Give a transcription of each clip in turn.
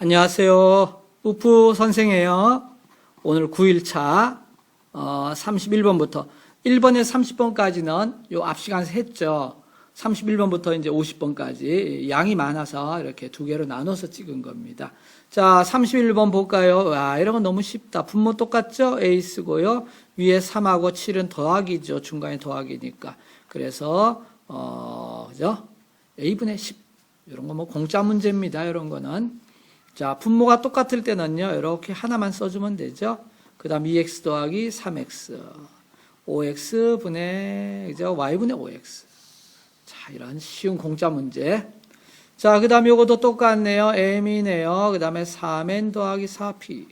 안녕하세요. 우프 선생이에요. 오늘 9일차 어, 31번부터 1번에서 30번까지는 요 앞 시간에서 했죠. 31번부터 이제 50번까지 양이 많아서 이렇게 두 개로 나눠서 찍은 겁니다. 자, 31번 볼까요? 와, 이런 건 너무 쉽다. 분모 똑같죠? A 쓰고요. 위에 3하고 7은 더하기죠. 중간에 더하기니까. 그래서 어, 그죠? A분의 10. 이런 거 뭐 공짜 문제입니다. 이런 거는. 자, 분모가 똑같을 때는요, 이렇게 하나만 써주면 되죠. 그 다음 2x 더하기 3x, 5x 분의, 그죠? y분의 5x. 자, 이런 쉬운 공짜 문제. 자, 그 다음 요것도 똑같네요. m이네요. 그 다음에 3n 더하기 4p.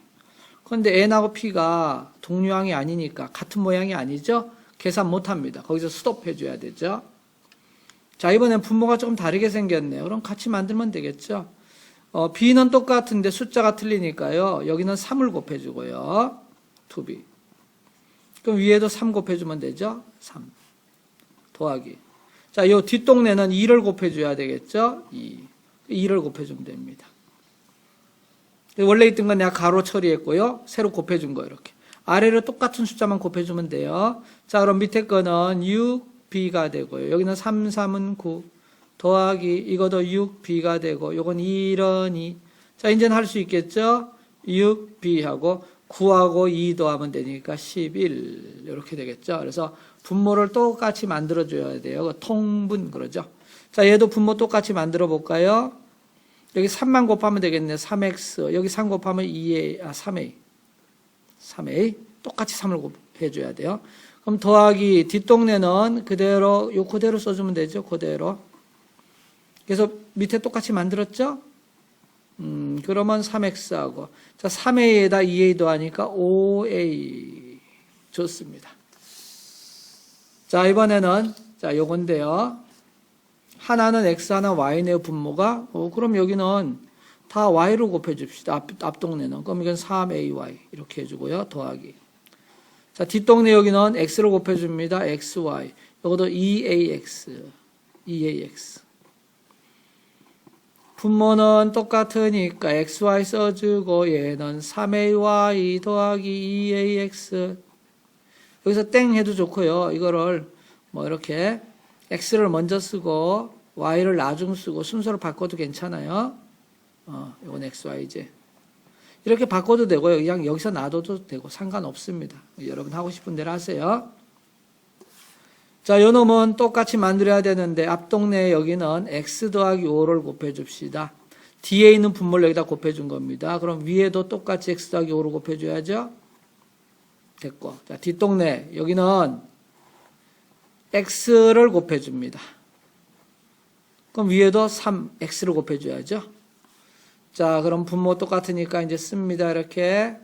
그런데 n하고 p가 동류항이 아니니까 같은 모양이 아니죠? 계산 못 합니다. 거기서 스톱 해줘야 되죠. 자, 이번엔 분모가 조금 다르게 생겼네요. 그럼 같이 만들면 되겠죠? 어, b는 똑같은데 숫자가 틀리니까요. 여기는 3을 곱해주고요. 2b. 그럼 위에도 3 곱해주면 되죠? 3. 더하기. 자, 요 뒷동네는 2를 곱해줘야 되겠죠? 2. 2를 곱해주면 됩니다. 원래 있던 건 내가 가로 처리했고요. 새로 곱해준 거 이렇게. 아래로 똑같은 숫자만 곱해주면 돼요. 자, 그럼 밑에 거는 6b가 되고요. 여기는 3, 3은 9. 더하기 이것도 6b가 되고 요건 1은 2. 자, 이제는 할 수 있겠죠? 6b하고 9하고 2 더하면 되니까 11 이렇게 되겠죠. 그래서 분모를 똑같이 만들어 줘야 돼요. 그 통분 그러죠. 자, 얘도 분모 똑같이 만들어 볼까요? 여기 3만 곱하면 되겠네. 3x. 여기 3 곱하면 2a, 아, 3a. 3a. 똑같이 3을 곱해 줘야 돼요. 그럼 더하기 뒷동네는 그대로 요 그대로 써 주면 되죠. 그대로. 그래서 밑에 똑같이 만들었죠? 음, 그러면 3x하고. 자, 3a에다 2a 더하니까 5a. 좋습니다. 자, 이번에는, 자, 요건데요. 하나는 x, 하나 y네요, 분모가. 어, 그럼 여기는 다 y로 곱해줍시다. 앞, 앞 동네는. 그럼 이건 3ay. 이렇게 해주고요. 더하기. 자, 뒷동네 여기는 x로 곱해줍니다. xy. 이것도 2ax. 2ax. 분모는 똑같으니까 xy 써주고 얘는 3ay 더하기 2ax 여기서 땡 해도 좋고요. 이거를 뭐 이렇게 x를 먼저 쓰고 y를 나중 쓰고 순서를 바꿔도 괜찮아요. 어, 이건 xyj. 이렇게 바꿔도 되고요. 그냥 여기서 놔둬도 되고 상관없습니다. 여러분 하고 싶은 대로 하세요. 자, 요 놈은 똑같이 만들어야 되는데 앞 동네 여기는 x 더하기 5를 곱해 줍시다. 뒤에 있는 분모를 여기다 곱해 준 겁니다. 그럼 위에도 똑같이 x 더하기 5를 곱해 줘야죠. 됐고. 자, 뒷동네 여기는 x를 곱해 줍니다. 그럼 위에도 3x를 곱해 줘야죠. 자, 그럼 분모 똑같으니까 이제 씁니다. 이렇게.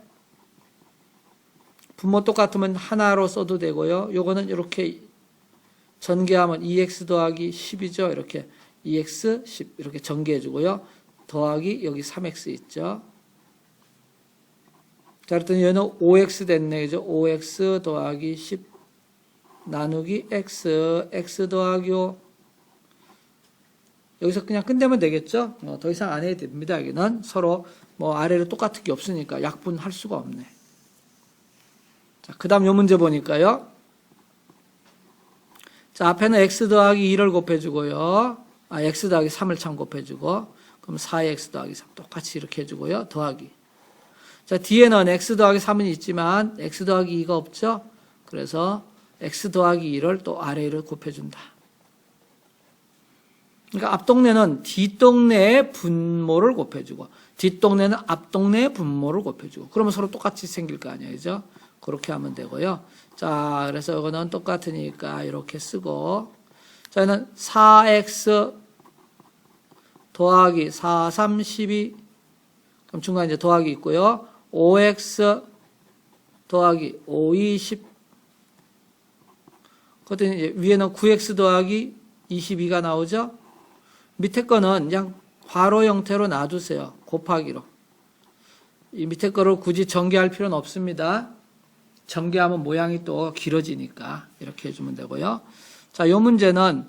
분모 똑같으면 하나로 써도 되고요. 요거는 이렇게 전개하면 2x 더하기 10이죠. 이렇게 2x 10 이렇게 전개해 주고요. 더하기 여기 3x 있죠. 자, 그랬더니 얘는 5x 됐네. 그죠? 5x 더하기 10 나누기 x x 더하기 5 여기서 그냥 끝내면 되겠죠? 어, 더 이상 안 해도 됩니다. 여기는 서로 뭐 아래로 똑같은 게 없으니까 약분할 수가 없네. 자, 그 다음 요 문제 보니까요. 자, 앞에는 x 더하기 2를 곱해주고요. 아, x 더하기 3을 참 곱해주고, 그럼 4x 더하기 3 똑같이 이렇게 해주고요. 더하기. 자, 뒤에는 x 더하기 3은 있지만, x 더하기 2가 없죠? 그래서 x 더하기 2를 또 아래로 곱해준다. 그러니까 앞동네는 뒷동네의 분모를 곱해주고, 뒷동네는 앞동네의 분모를 곱해주고, 그러면 서로 똑같이 생길 거 아니에요. 그죠? 그렇게 하면 되고요. 자, 그래서 이거는 똑같으니까 이렇게 쓰고, 자, 얘는 4x 더하기 4, 3, 12. 그럼 중간에 이제 더하기 있고요. 5x 더하기 5, 20. 그랬더니 이제 위에는 9x 더하기 22가 나오죠. 밑에 거는 그냥 괄호 형태로 놔두세요. 곱하기로. 이 밑에 거를 굳이 전개할 필요는 없습니다. 전개하면 모양이 또 길어지니까 이렇게 해주면 되고요. 자, 요 문제는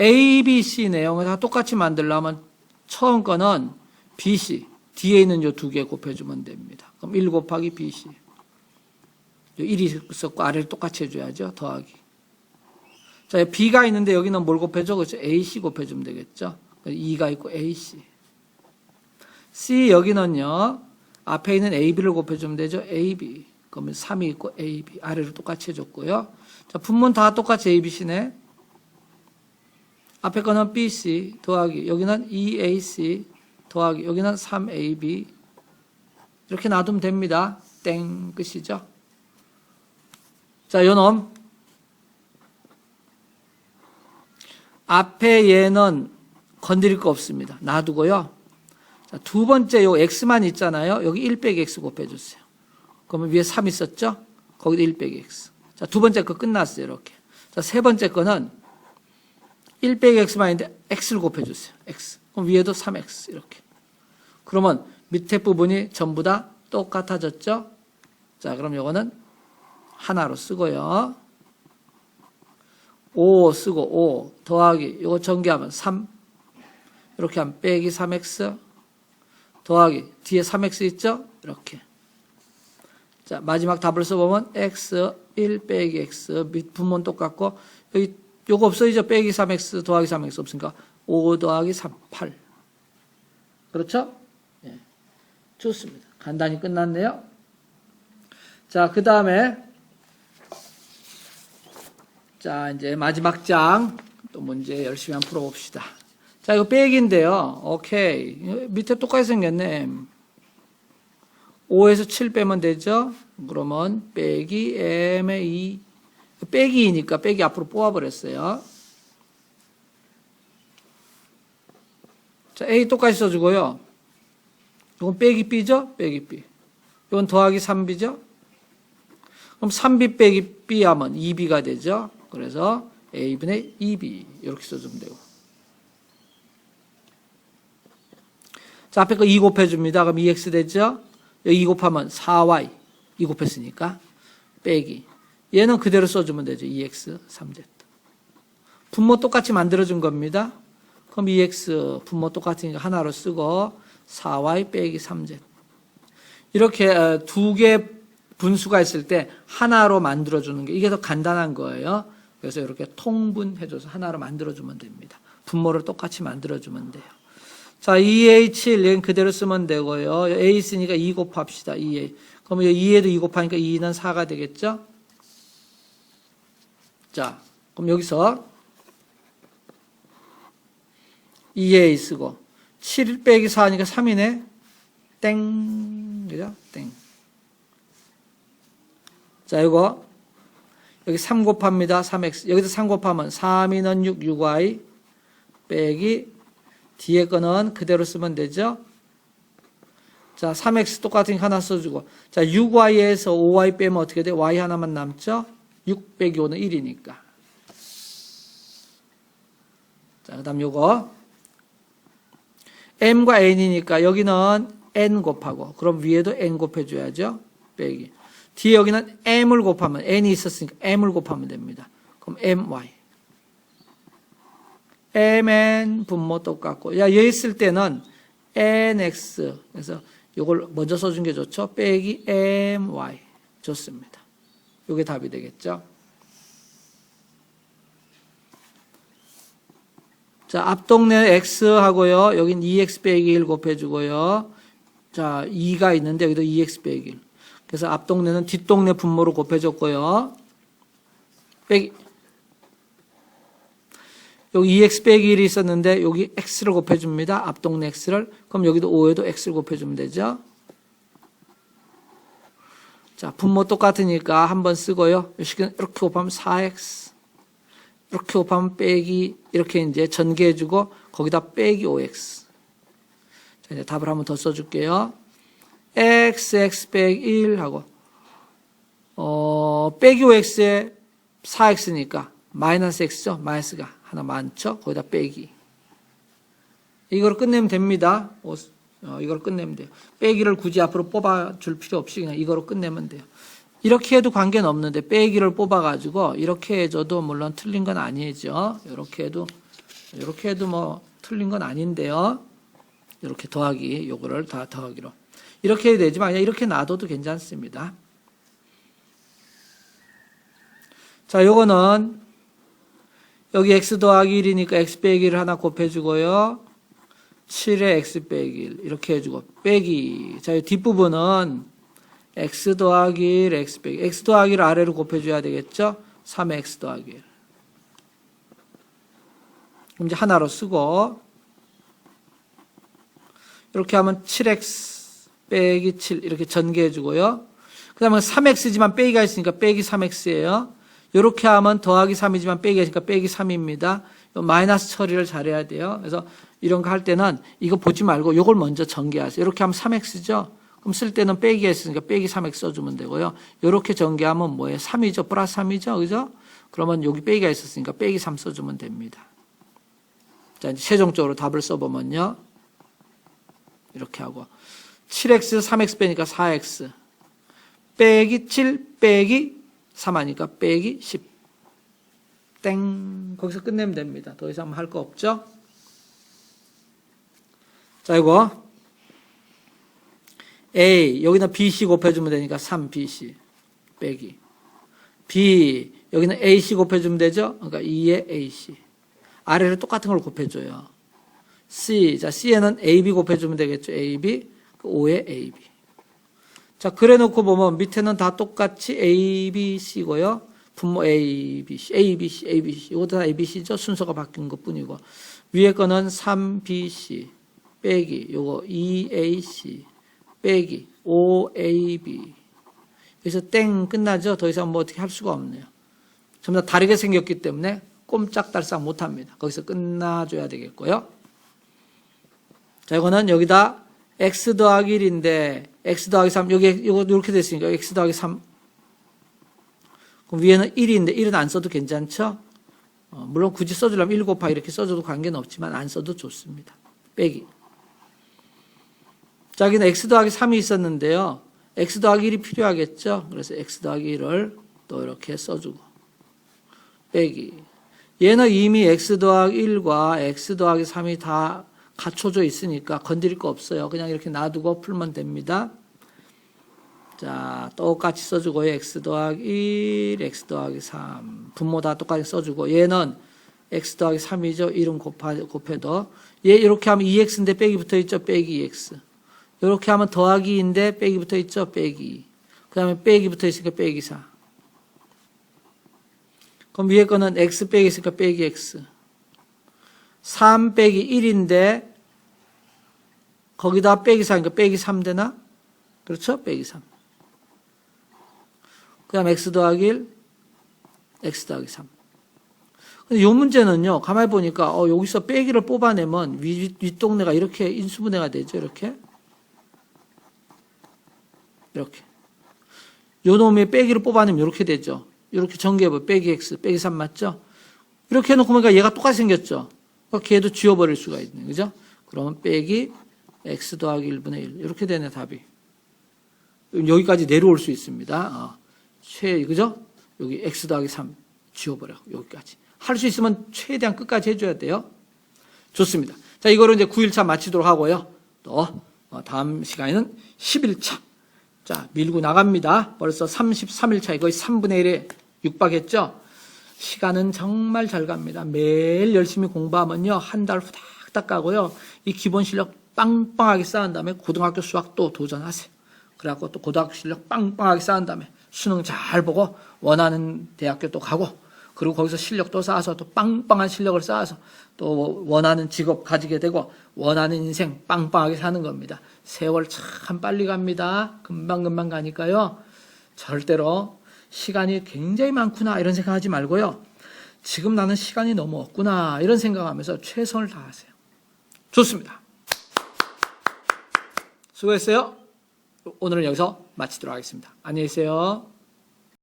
A, B, C 내용을 다 똑같이 만들려면 처음 거는 B, C, 뒤에 있는 요 두 개 곱해주면 됩니다. 그럼 1 곱하기 BC. 요 1이 있었고 아래를 똑같이 해줘야죠. 더하기. 자, B가 있는데 여기는 뭘 곱해줘? 그렇죠. AC 곱해주면 되겠죠. 2가 있고 AC. C 여기는요. 앞에 있는 AB를 곱해주면 되죠. AB. 그러면 3이 있고 AB. 아래로 똑같이 해줬고요. 자, 분문 다 똑같이 ABC네. 앞에 거는 BC 더하기. 여기는 EAC 더하기. 여기는 3AB. 이렇게 놔두면 됩니다. 땡. 끝이죠. 자, 요놈. 앞에 얘는 건드릴 거 없습니다. 놔두고요. 자, 두 번째 요 x만 있잖아요. 여기 1 빼기 x 곱해주세요. 그러면 위에 3 있었죠? 거기도 1 빼기 x. 자, 두 번째 거 끝났어요. 이렇게. 자, 세 번째 거는 1 빼기 x만 있는데 x를 곱해주세요. x. 그럼 위에도 3x. 이렇게. 그러면 밑에 부분이 전부 다 똑같아졌죠? 자, 그럼 요거는 하나로 쓰고요. 5 쓰고 5 더하기 이거 전개하면 3 이렇게 하면 빼기 3x 더하기 뒤에 3x 있죠? 이렇게 자 마지막 답을 써보면 x 1 빼기 x 밑 분모는 똑같고 여기 요거 없어지죠? 빼기 3x 더하기 3x 없으니까 5 더하기 3 8 그렇죠? 예. 좋습니다 간단히 끝났네요 자 그 다음에 자, 이제 마지막 장. 또 문제 열심히 한번 풀어봅시다. 자, 이거 빼기인데요. 오케이. 밑에 똑같이 생겼네. 5에서 7 빼면 되죠? 그러면 빼기 m의 2. 빼기 2니까 빼기 앞으로 뽑아버렸어요. 자, a 똑같이 써주고요. 이건 빼기 b죠? 빼기 b. 이건 더하기 3b죠? 그럼 3b 빼기 b 하면 2b가 되죠? 그래서 a분의 2b 이렇게 써주면 되고 자 앞에 거 2 곱해줍니다. 그럼 2x 되죠? 여기 2 곱하면 4y 2 곱했으니까 빼기 얘는 그대로 써주면 되죠. 2x 3z 분모 똑같이 만들어준 겁니다. 그럼 2x 분모 똑같으니까 하나로 쓰고 4y 빼기 3z 이렇게 어, 두개 분수가 있을 때 하나로 만들어주는 게 이게 더 간단한 거예요. 그래서 이렇게 통분해줘서 하나로 만들어주면 됩니다. 분모를 똑같이 만들어주면 돼요. 자, 2A7, 얘는 그대로 쓰면 되고요. A 있으니까 2 곱합시다. 2A. 그러면 2에도 2 곱하니까 2는 4가 되겠죠? 자, 그럼 여기서 2A 쓰고 7 빼기 4니까 3이네. 땡. 그죠? 땡. 자, 이거 여기 3 곱합니다. 3x. 여기서 3 곱하면 3이는 6, 6y 빼기 뒤에 거는 그대로 쓰면 되죠. 자, 3x 똑같으니까 하나 써주고. 자, 6y에서 5y 빼면 어떻게 돼? y 하나만 남죠? 6 빼기 5는 1이니까. 자, 그 다음 요거. m과 n이니까 여기는 n 곱하고, 그럼 위에도 n 곱해줘야죠? 빼기. 뒤에 여기는 m을 곱하면 n이 있었으니까 m을 곱하면 됩니다. 그럼 my. Mn 분모 똑같고 야 여기 있을 때는 nx 그래서 이걸 먼저 써준 게 좋죠. 빼기 my 좋습니다. 이게 답이 되겠죠. 자, 앞 동네 x 하고요. 여긴 2x 빼기 1 곱해주고요. 자, 2가 있는데 여기도 2x 빼기 1. 그래서 앞 동네는 뒷 동네 분모로 곱해줬고요. 빼기. 여기 2x 빼기 1이 있었는데 여기 x를 곱해줍니다. 앞동네 x를. 그럼 여기도 5에도 x를 곱해주면 되죠. 자, 분모 똑같으니까 한번 쓰고요. 이렇게 곱하면 4x. 이렇게 곱하면 빼기, 이렇게 이제 전개해주고, 거기다 빼기 5x. 자, 이제 답을 한번 더 써줄게요. x, x 빼기 1 하고, 어, 빼기 5x에 4x니까, 마이너스 x죠? 마이너스가 하나 많죠? 거기다 빼기. 이걸 끝내면 됩니다. 어, 이걸 끝내면 돼요. 빼기를 굳이 앞으로 뽑아줄 필요 없이 그냥 이거로 끝내면 돼요. 이렇게 해도 관계는 없는데 빼기를 뽑아가지고 이렇게 해줘도 물론 틀린 건 아니죠. 이렇게 해도 이렇게 해도 뭐 틀린 건 아닌데요. 이렇게 더하기 요거를 다 더하기로 이렇게 해야 되지만 그냥 이렇게 놔둬도 괜찮습니다. 자, 요거는 여기 x 더하기 1이니까 x 빼기 1을 하나 곱해주고요. 7에 x 빼기 1 이렇게 해주고 빼기 자, 이 뒷부분은 x 더하기 1, x 빼기 x 더하기 1 아래로 곱해줘야 되겠죠? 3에 x 더하기 1 그럼 이제 하나로 쓰고 이렇게 하면 7x 빼기 7 이렇게 전개해주고요. 그 다음에 3x지만 빼기가 있으니까 빼기 3x예요. 이렇게 하면 더하기 3이지만 빼기가 있으니까 빼기 3입니다. 마이너스 처리를 잘해야 돼요. 그래서 이런 거 할 때는 이거 보지 말고 이걸 먼저 전개하세요. 이렇게 하면 3x죠. 그럼 쓸 때는 빼기가 있으니까 빼기 3x 써주면 되고요. 이렇게 전개하면 뭐예요? 3이죠. 플러스 3이죠. 그죠? 그러면 여기 빼기가 있었으니까 빼기 3 써주면 됩니다. 자, 이제 최종적으로 답을 써보면요. 이렇게 하고 7x 3x 빼니까 4x 빼기 7 빼기 3 하니까 빼기 10. 땡. 거기서 끝내면 됩니다. 더 이상 할 거 없죠? 자, 이거 A 여기는 BC 곱해주면 되니까 3BC 빼기 B 여기는 AC 곱해주면 되죠? 그러니까 2의 AC 아래로 똑같은 걸 곱해줘요. C 자 C에는 AB 곱해주면 되겠죠? AB 5의 AB 자 그래 놓고 보면 밑에는 다 똑같이 A, B, C고요. 분모 A, B, C, A, B, C, A, B, C 이것도 다 A, B, C죠? 순서가 바뀐 것 뿐이고 위에 거는 3BC 빼기 요거 2AC 빼기 5AB 여기서 땡 끝나죠? 더 이상 뭐 어떻게 할 수가 없네요. 전부 다 다르게 생겼기 때문에 꼼짝달싹 못합니다. 거기서 끝나줘야 되겠고요. 자 이거는 여기다 x 더하기 1인데 x 더하기 3 여기 이거 이렇게 됐으니까 x 더하기 3 그럼 위에는 1인데 1은 안 써도 괜찮죠? 어, 물론 굳이 써주려면 1 곱하기 이렇게 써줘도 관계는 없지만 안 써도 좋습니다. 빼기 자, 여기는 x 더하기 3이 있었는데요. x 더하기 1이 필요하겠죠. 그래서 x 더하기 1을 또 이렇게 써주고 빼기 얘는 이미 x 더하기 1과 x 더하기 3이 다 갖춰져 있으니까 건드릴 거 없어요. 그냥 이렇게 놔두고 풀면 됩니다. 자, 똑같이 써주고요. x 더하기 1, x 더하기 3. 분모 다 똑같이 써주고 얘는 x 더하기 3이죠. 1은 곱하, 곱해도 얘 이렇게 하면 2x인데 빼기 붙어 있죠. 빼기 2x. 이렇게 하면 더하기인데 빼기 붙어 있죠. 빼기. 그 다음에 빼기 붙어 있으니까 빼기 4. 그럼 위에 거는 x 빼기 있으니까 빼기 x. 3 빼기 1인데 거기다 빼기 4니까 빼기 3 되나? 그렇죠? 빼기 3. 그 다음 x 더하기 1, x 더하기 3. 근데 이 문제는요, 가만히 보니까, 어, 여기서 빼기를 뽑아내면 윗, 윗동네가 이렇게 인수분해가 되죠, 이렇게. 이렇게. 요 놈의 빼기를 뽑아내면 이렇게 되죠. 이렇게 전개해보 빼기 x, 빼기 3 맞죠? 이렇게 해놓고 보니까 얘가 똑같이 생겼죠. 그러니까 걔도 지워버릴 수가 있네. 그죠? 그러면 빼기 x 더하기 1분의 1. 이렇게 되네, 답이. 여기까지 내려올 수 있습니다. 어. 최, 그죠? 여기 x 더하기 3 지워버려. 여기까지. 할 수 있으면 최대한 끝까지 해줘야 돼요. 좋습니다. 자, 이거를 이제 9일차 마치도록 하고요. 또, 어, 다음 시간에는 11차. 자, 밀고 나갑니다. 벌써 33일차, 거의 3분의 1에 육박했죠? 시간은 정말 잘 갑니다. 매일 열심히 공부하면요, 한 달 후닥닥 가고요, 이 기본 실력 빵빵하게 쌓은 다음에 고등학교 수학 또 도전하세요. 그래갖고 또 고등학교 실력 빵빵하게 쌓은 다음에 수능 잘 보고 원하는 대학교 또 가고, 그리고 거기서 실력 또 쌓아서 또 빵빵한 실력을 쌓아서 또 원하는 직업 가지게 되고 원하는 인생 빵빵하게 사는 겁니다. 세월 참 빨리 갑니다. 금방금방 가니까요. 절대로 시간이 굉장히 많구나 이런 생각하지 말고요. 지금 나는 시간이 너무 없구나 이런 생각하면서 최선을 다하세요. 좋습니다. 수고했어요. 오늘은 여기서 마치도록 하겠습니다. 안녕히 계세요.